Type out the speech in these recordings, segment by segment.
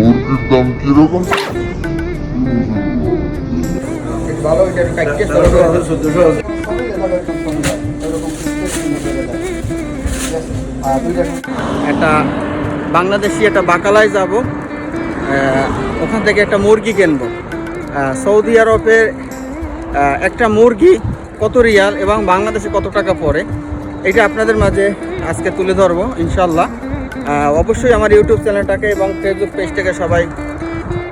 মুরগির দাম কীরকম? একটা বাংলাদেশি একটা বাকালায় যাব ওখান থেকে একটা মুরগি কিনবো। সৌদি আরবের একটা মুরগি কত রিয়াল এবং বাংলাদেশে কত টাকা পড়ে, এটা আপনাদের মাঝে আজকে তুলে ধরবো ইনশাল্লাহ অবশ্যই আমার ইউটিউব চ্যানেলটাকে এবং ফেসবুক পেজটাকে সবাই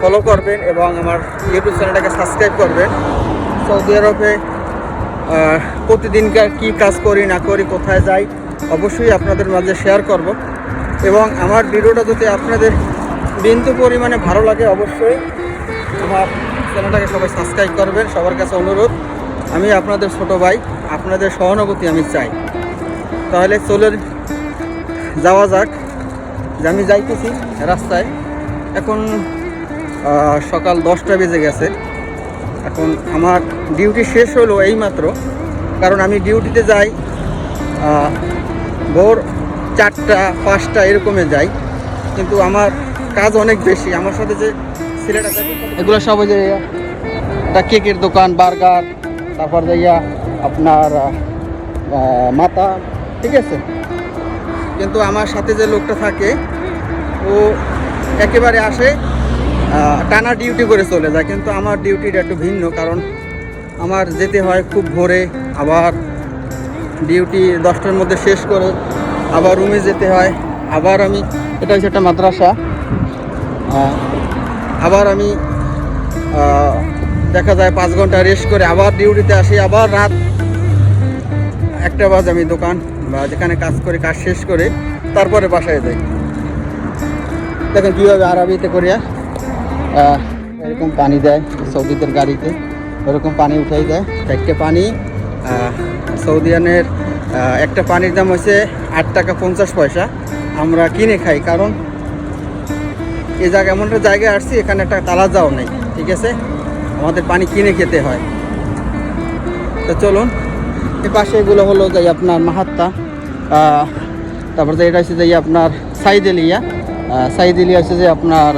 ফলো করবেন এবং আমার ইউটিউব চ্যানেলটাকে সাবস্ক্রাইব করবেন। সৌদি আরবে প্রতিদিনকার কি কাজ করি, না করি, কোথায় যাই, অবশ্যই আপনাদের মাঝে শেয়ার করব। এবং আমার ভিডিওটা যদি আপনাদের বিন্দু পরিমাণে ভালো লাগে, অবশ্যই আমার চ্যানেলটাকে সবাই সাবস্ক্রাইব করবেন। সবার কাছে অনুরোধ, আমি আপনাদের ছোট ভাই, আপনাদের সহানুভূতি আমি চাই। তাহলে চলে যাওয়া যাক। যে আমি যাইতেছি রাস্তায়। এখন সকাল দশটা বেজে গেছে। এখন আমার ডিউটি শেষ হলো এইমাত্র। কারণ আমি ডিউটিতে যাই ভোর চারটা, পাঁচটা এরকমে যাই। কিন্তু আমার কাজ অনেক বেশি। আমার সাথে যে ছেলেটা এগুলো সব যে একটা কেকের দোকান, বার্গার, তারপর যাইয়া আপনার মাথা, ঠিক আছে? কিন্তু আমার সাথে যে লোকটা থাকে, ও একেবারে আসে টানা ডিউটি করে চলে যায়। কিন্তু আমার ডিউটিটা একটু ভিন্ন, কারণ আমার যেতে হয় খুব ভোরে, আবার ডিউটি দশটার মধ্যে শেষ করে, আবার রুমে যেতে হয়, আবার আমি, এটা হচ্ছে একটা মাদ্রাসা আবার আমি দেখা যায় পাঁচ ঘণ্টা রেস্ট করে, আবার ডিউটিতে আসি, আবার রাত একটা বাজে আমি দোকান। বা যেখানে কাজ করে, কাজ শেষ করে তারপরে বাসায় যাই। দেখেন কীভাবে আরবিতে করিয়া এরকম পানি দেয় সৌদিদের গাড়িতে। ওরকম পানি উঠাই দেয়, একটা পানি সৌদিয়ানের একটা পানির দাম হচ্ছে আট টাকা পঞ্চাশ পয়সা। আমরা কিনে খাই, কারণ এই জায়গা এমন একটা জায়গায় আসছি, এখানে একটা তালা যাও নেই, ঠিক আছে? আমাদের পানি কিনে খেতে হয়। তো চলুন পাশে এগুলো হলো যাই আপনার মাহাত্তা আহ, তারপর যে এটা হচ্ছে যে আপনার সাইদেলিয়া সাইদেলিয়া হচ্ছে যে আপনার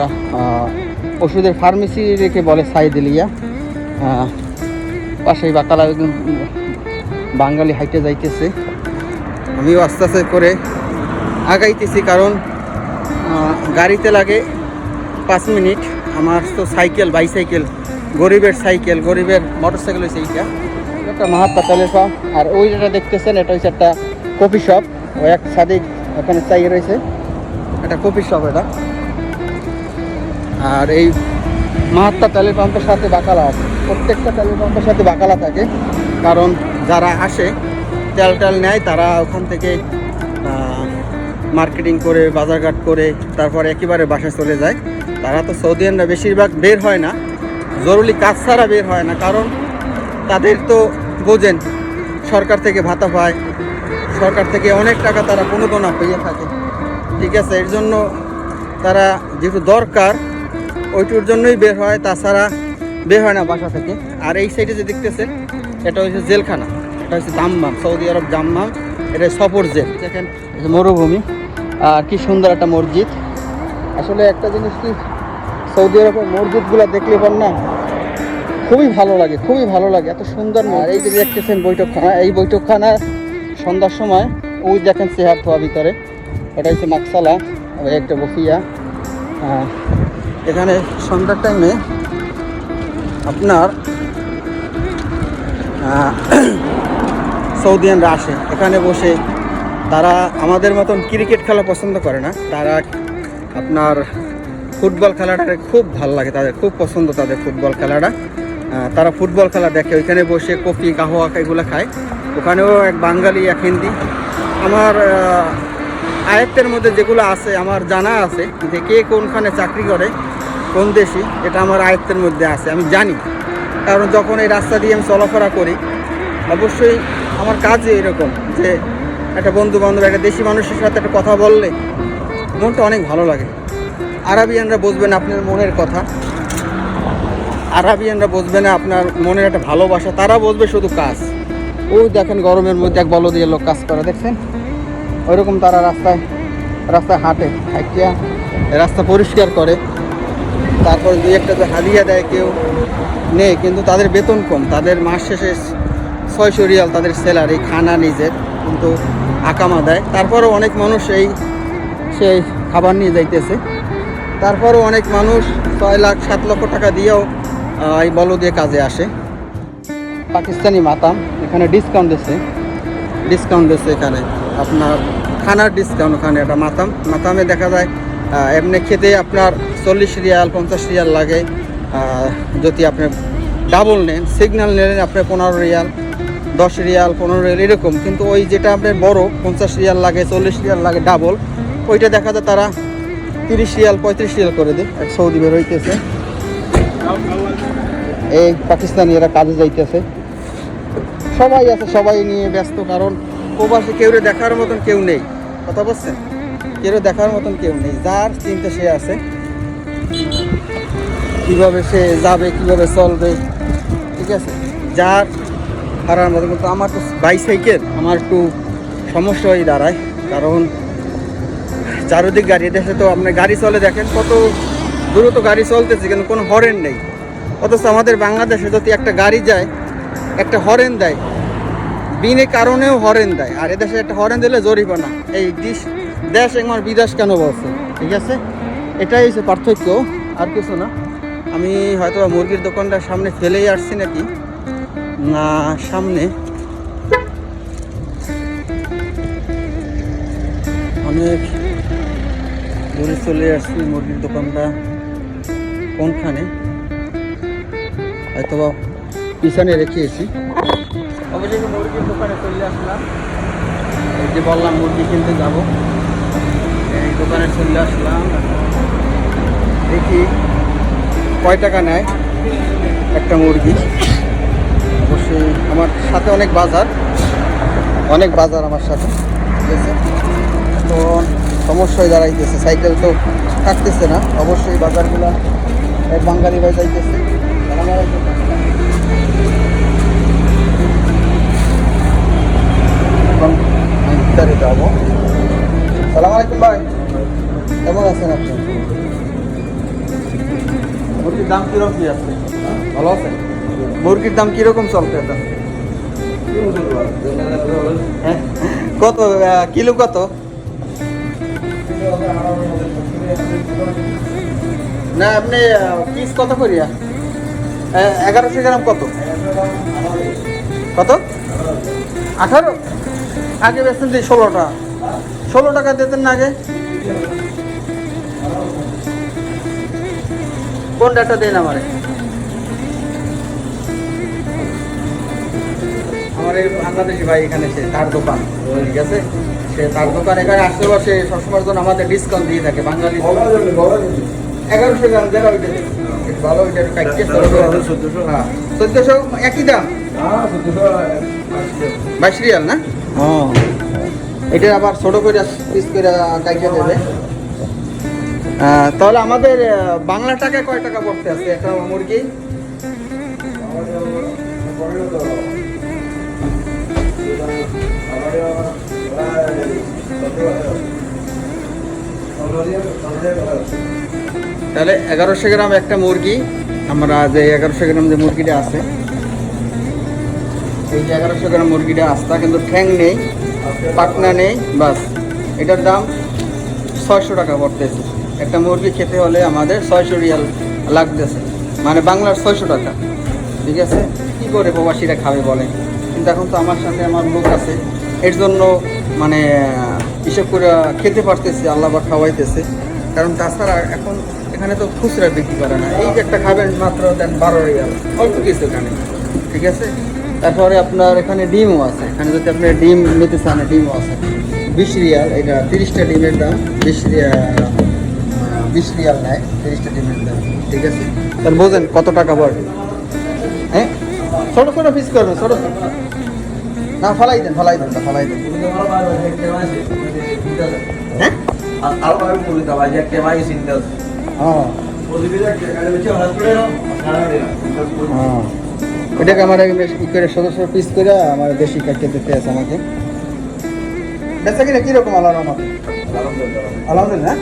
ওষুধের ফার্মেসি রেখে বলে সাইদেলিয়া পাশেই বাকালা বাঙালি হাইটে যাইতেছে। আমিও আস্তে আস্তে করে আগাইতেছি কারণ গাড়িতে লাগে পাঁচ মিনিট। আমার তো সাইকেল বাইসাইকেল গরিবের সাইকেল গরিবের মোটর সাইকেল হয়েছে এইটা। একটা মাহাত্মা তেলের পাম্প আর ওই যেটা দেখতেছেন, এটা হচ্ছে একটা কফি শপ। ও এক সাদিক ওখানে চাই রয়েছে। একটা কফি শপ এটা। আর এই মাহাত্মা তেলের পাম্পের সাথে বাকালা আছে। প্রত্যেকটা তেলের পাম্পের সাথে বাকালা থাকে। কারণ যারা আসে, তেল টেল নেয়, তারা ওখান থেকে মার্কেটিং করে, বাজারঘাট করে, তারপরে একেবারে বাসায় চলে যায়। তারা তো সৌদিয়ানরা বেশিরভাগ বের হয় না। জরুরি কাজ ছাড়া বের হয় না। কারণ তাদের তো বোঝেন, সরকার থেকে ভাতা পায়, সরকার থেকে অনেক টাকা তারা প্রণোদনা পেয়ে থাকে। ঠিক আছে, এর জন্য তারা যেহেতু দরকার, ওইটুর জন্যই বের হয়, তাছাড়া বের হয় না বাসা থেকে। আর এই সাইডে যে দেখতেছেন, এটা হচ্ছে জেলখানা, এটা হচ্ছে দাম্মাম, সৌদি আরব দাম্মাম, এটা সফর জেল। দেখেন মরুভূমি, আর কি সুন্দর একটা মসজিদ। আসলে একটা জিনিস কি, সৌদি আরবের মসজিদগুলো দেখলে পর না? খুবই ভালো লাগে, খুবই ভালো লাগে, এত সুন্দর আর এই যে দেখতেছেন বৈঠকখানা, এই বৈঠকখানা সন্ধ্যার সময়, ওই দেখেন চেহার থোয়া ভিতরে এটা হচ্ছে মাকসালা একটা বফিয়া। এখানে সন্ধ্যার টাইমে আপনার সৌদিয়ানরা আসে। এখানে বসে তারা আমাদের মতন ক্রিকেট খেলা পছন্দ করে না। তারা আপনার ফুটবল খেলাটা খুব ভালো লাগে তাদের, খুব পছন্দ তাদের ফুটবল খেলাটা। তারা ফুটবল খেলা দেখে। ওইখানে বসে কফি কাহওয়া এগুলো খায়। ওখানেও এক বাঙালি, এক হিন্দি। আমার আয়ত্তের মধ্যে যেগুলো আছে, আমার জানা আছে যে কে কোনখানে চাকরি করে, কোন দেশি, এটা আমার আয়ত্তের মধ্যে আছে, আমি জানি। কারণ যখন এই রাস্তা দিয়ে আমি চলাফেরা করি, অবশ্যই আমার কাজই এরকম যে একটা বন্ধু বান্ধব একটা দেশি মানুষের সাথে একটা কথা বললে মনটা অনেক ভালো লাগে। আরাবিয়ানরা বুঝবেন আপনার মনের কথা। আরাবিয়ানরা বুঝবে না আপনার মনের একটা ভালোবাসা, তারা বুঝবে শুধু কাজ। ওই দেখেন গরমের মধ্যে এক বলো দিয়ে লোক কাজ করে, দেখছেন? ওইরকম তারা রাস্তায় রাস্তায় হাঁটে, হাঁটিয়া রাস্তা পরিষ্কার করে। তারপর দুই একটা হাদিয়া দেয় কেউ নেই, কিন্তু তাদের বেতন কম। তাদের মাস শেষে ছয়শো রিয়াল তাদের স্যালারি খানা নিজের, কিন্তু আকামা দেয়। তারপরও অনেক মানুষ এই, সেই খাবার নিয়ে যাইতেছে। তারপরও অনেক মানুষ ছয় লাখ, সাত লক্ষ টাকা দিয়েও এই বলদিয়ে কাজে আসে। পাকিস্তানি মাতাম, এখানে ডিসকাউন্ট দিচ্ছে ডিসকাউন্ট দিচ্ছে এখানে। আপনার খানার ডিসকাউন্ট ওখানে একটা মাতাম। মাতামে দেখা যায় এমনি খেতে আপনার চল্লিশ রিয়াল, পঞ্চাশ রিয়াল লাগে। যদি আপনি ডাবল নেন সিগন্যাল নেন আপনার পনেরো রিয়াল, দশ রিয়াল, পনেরো রিয়াল, এরকম। কিন্তু ওই যেটা আপনার বড়, পঞ্চাশ রিয়াল লাগে, চল্লিশ রিয়াল লাগে ডাবল ওইটা দেখা যায় তারা তিরিশ রিয়াল, পঁয়ত্রিশ রিয়াল করে দেয়। এক সৌদি বের হইতেছে। এই পাকিস্তানি এরা কাজে যাইতেছে। সবাই আছে, সবাই নিয়ে ব্যস্ত, কারণ প্রবাসী কেউ দেখার মতন কেউ নেই। কথা বলছেন? কেউ দেখার মতন কেউ নেই। যার চিন্তা সে আছে। কীভাবে সে যাবে, কীভাবে চলবে, ঠিক আছে? যার হারার মতো কিন্তু আমার তো বাইসাইকেল আমার একটু সমস্যা হয়ে দাঁড়ায়। কারণ চারোদিক গাড়ি দেশে তো আপনার গাড়ি চলে দেখেন, কত দ্রুত গাড়ি চলতেছে, কিন্তু কোনো হরেন নেই। অথচ আমাদের বাংলাদেশে যদি একটা গাড়ি যায়, একটা হরেন দেয়, বিনে কারণেও হরেন দেয়। আর এদেশে একটা হরেন দিলে জরিমানা। এই দেশ দেশ আমার বিদেশ কেন বলছে? ঠিক আছে? এটাই হচ্ছে পার্থক্য, আর কিছু না। আমি হয়তো মুরগির দোকানটার সামনে ফেলেই আসছি নাকি? না, সামনে। অনেক দূরে চলে আসছি মুরগির দোকানটা। কোনখানে? হয়তো পিছনে রেখেছি। অবশ্যই মুরগির দোকানে চলে আসলাম। এই যে বললাম মুরগি কিনতে যাব। এই দোকানে চলে আসলাম। দেখি কয় টাকা নেয় একটা মুরগি। অবশ্যই আমার সাথে অনেক বাজার অনেক বাজার আমার সাথে ঠিক আছে? তো সমস্যায় দাঁড়াইতেছে সাইকেল তো থাকতেছে না। অবশ্যই বাজারগুলো এক বাঙালি ভাই যাইতেছে। এখন আমি সালাম আলাইকুম ভাই। কেমন আছেন আপনি? মুরগির দাম কীরকম কি আছে? ভালো আছেন? মুরগির দাম কীরকম চলছে এটা হ্যাঁ? কত কিলো কত? না, আপনি পিস কত করিয়া? এগারোশো গ্রাম কত? কত? আঠারো? আগে বেচতেন যে ষোলোটা। ষোলো টাকা দিতেন না আগে? কোন ডাটা দেন আমারে? আমার এই বাংলাদেশি ভাই এখানে সে তার দোকান ঠিক আছে? সে তার দোকান এখানে আসতে বসে সবসময় জন্য আমাদের ডিসকাউন্ট দিয়ে থাকে, বাঙালি। এগারোশো গ্রাম দেড় ওইটা ভালো ওইটা হ্যাঁ। চোদ্দোশো একই দাম? বাইশ রিয়াল। না? হ্যাঁ এটা আবার ছোট করে পিস করে দেবে। তাহলে আমাদের বাংলা টাকায় কয় টাকা পড়তে আছে? একটা মুরগি? তাহলে এগারোশো গ্রাম একটা মুরগি, আমরা যে এগারোশো গ্রাম যে মুরগিটা আছে, এই যে এগারোশো গ্রাম মুরগিটা আস্তা, কিন্তু ঠ্যাং নেই পাটনা নেই, বাস। এটার দাম ছয়শো টাকা পড়তেছে। একটা মুরগি খেতে হলে আমাদের ছয়শো রিয়াল লাগতেছে। মানে বাংলার ছয়শো টাকা। ঠিক আছে? কী করে প্রবাসীরা খাবে বলে কিন্তু এখন তো আমার সাথে আমার লোক আছে। এর জন্য মানে হিসেব করে খেতে পারতেছি, আল্লাহ বা খাওয়াইতেছে। কারণ তাছাড়া এখন এখানে তো খুচরা বিক্রি করে না। এই একটা খাবেন মাত্র দেন বারো রিয়াল অল্প কিছু এখানে। ঠিক আছে? তারপরে আপনার এখানে ডিমও আছে। এখানে যদি আপনি ডিম নিতে চান, ডিমও আছে। বিশ রিয়াল, এটা তিরিশটা ডিমের দাম। বিশ বিশ রিয়াল নেয় তিরিশটা ডিমের দাম। ঠিক আছে? তাহলে বোঝেন কত টাকা পড়ে হ্যাঁ? ছোটো ছোটো পিস করবেন, ছোটো না, ফলাই দেন ফলাই দেন ফলাই দেন। হ্যাঁ? হ্যাঁ হ্যাঁ এটাকে আমার ই করে সদস্য পিস করে আমার বেশি কাটতে দিতে আছে আমাকে। বেচা কিনা কীরকম আল্লাহ আমার আলহামদুলিল্লাহ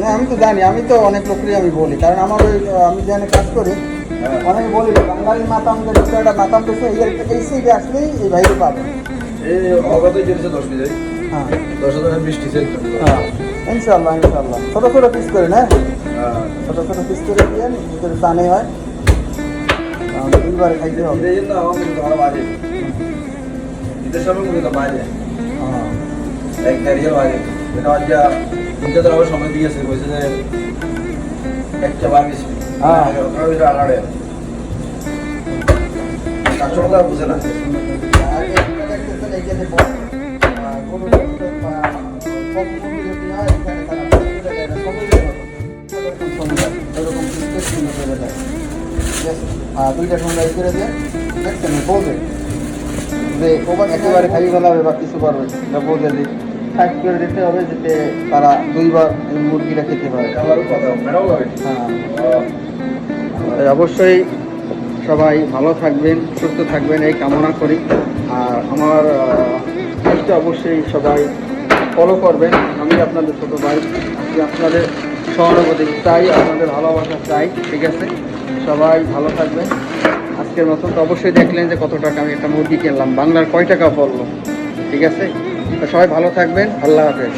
না আমি তো জানি আমি তো অনেক লোকেরই আমি বলি কারণ আমার ওই আমি যেখানে কাজ করি হ্যাঁ। অনেকে বলি বাঙালি মাতাম যে বিষয়টা মাতাম তো এই এই সাইডে আসলেই এই ভাইকে পাবে এই দশ হ্যাঁ। দশ হাজার বৃষ্টি হ্যাঁ। ইনশাল্লাহ ইনশাল্লাহ ছোটো ছোটো পিস করে না? ছোটো ছোটো পিস করে দিয়ে ভিতরে টানে হয়। দুইবার খাইতে হবে। ঈদের সময় কিন্তু হ্যাঁ। এক ক্যারিয়ার বাজে। এটা আজ যা তো সময় দিয়েছে যে একটা বার বেশি। হ্যাঁ। আড়াড়ে বুঝে না। কোনো দুইটা করে দিয়ে, একেবারে খাই ফেলা বা কিছু করে দিতে হবে যাতে তারা দুইবার মুরগিটা খেতে পারে অবশ্যই সবাই ভালো থাকবেন সুস্থ থাকবেন এই কামনা করি। আর আমার অবশ্যই সবাই ফলো করবেন। আমি আপনাদের ছোটো ভাই আপনাদের সহানুভূতি চাই, আপনাদের ভালোবাসা চাই, ঠিক আছে? সবাই ভালো থাকবেন। আজকের মতো তো অবশ্যই দেখলেন যে কত টাকা আমি একটা মুরগি কিনলাম। বাংলার কয় টাকা পড়ল ঠিক আছে? সবাই ভালো থাকবেন। আল্লাহ হাফেজ।